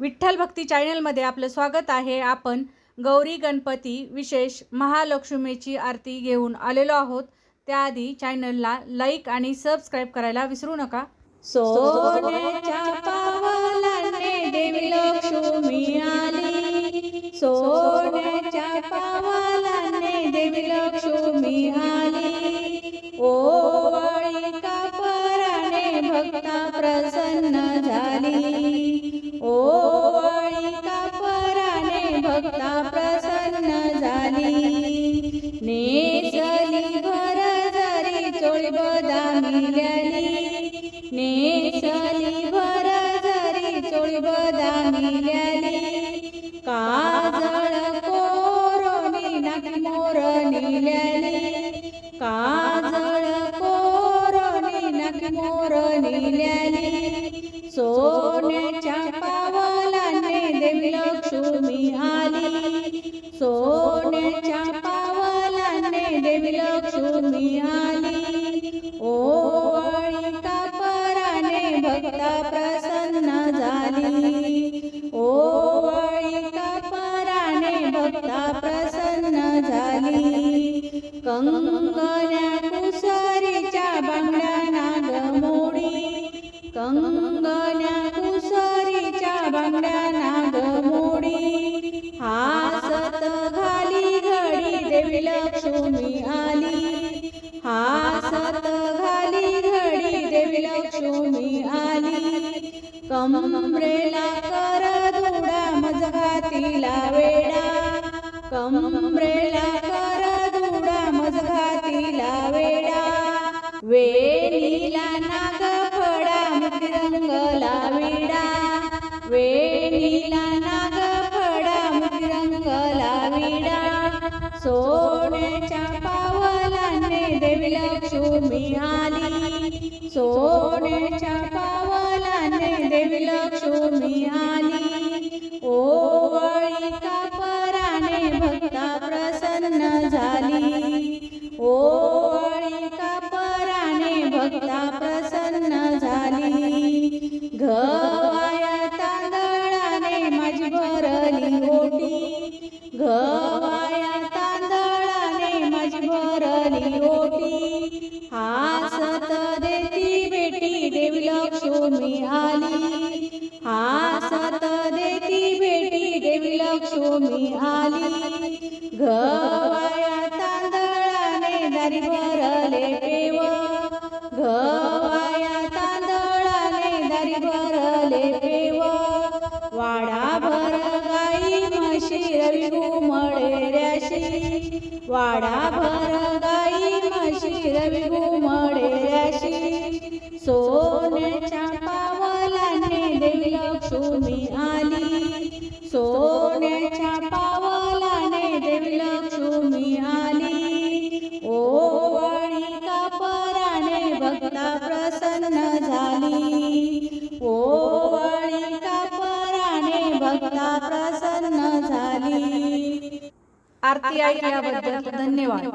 विठ्ठल भक्ती चॅनलमध्ये आपलं स्वागत आहे. आपण गौरी गणपती विशेष महालक्ष्मीची आरती घेऊन आलेलो आहोत. त्याआधी चॅनलला लाईक आणि सबस्क्राईब करायला विसरू नका. सो देवी लक्ष्मी आली. सोन्याच्या पावलाने देवी लक्ष्मी आली. भक्ता प्रसन्न झाली. ओ ধানি নেশালি ভরাধারি চলব দামি গানি নেশালি ভরাধারি চলব দামি গানি सोन्याच्या पावलाने देवी लक्ष्मी आली ओवाळी कापराने भक्ता प्रसन्न झाली ओवाळी कापराने भक्ता प्रसन्न झाली कंगण्या कुसरीच्या बांगड्या नागमोडी कंगण्या कुसरीच्या बांगड्या लक्ष्मी आली. कमरेला कर दुडा मजघातीला वेडा. कमरेला कर दुडा मजघातीला वेडा. वेणीला नाग फडा मृदंगला विडा. वेणीला नाग फडा मृदंगला विडा. सोन्याच्या लक्ष्मी आली. सोन्याच्या पावलाने देवी लक्ष्मी आली. ओवाळी कापराने भक्ता प्रसन्न झाली. ओवाळी कापराने भक्ता प्रसन्न झाली. घ तांदळाने माझी भरली ओटी. गवाया तांदळाने माझी भरली ओटी. हासत देती बेटी देवी लक्ष्मी आली. हासत देती बेटी देवी लक्ष्मी आली. गवाया तांदळाने दारी भरले पेव गवाया तांदळाने दारी भरले पेव वाडा भर गाई म्हशी रवी घुमळेऱ्याशी. वाडा भर गाई म्हशी रवी घुमळेऱ्याशी सोन्याच्या पावलाने देवी लक्ष्मी आली. सोन्याच्या पावलाने देवी लक्ष्मी आली. ओवाळी कापराने भक्ता प्रसन्न झाली. ओवाळी कापराने भक्ता प्रसन्न झाली. आरती ऐकल्याबद्दल धन्यवाद.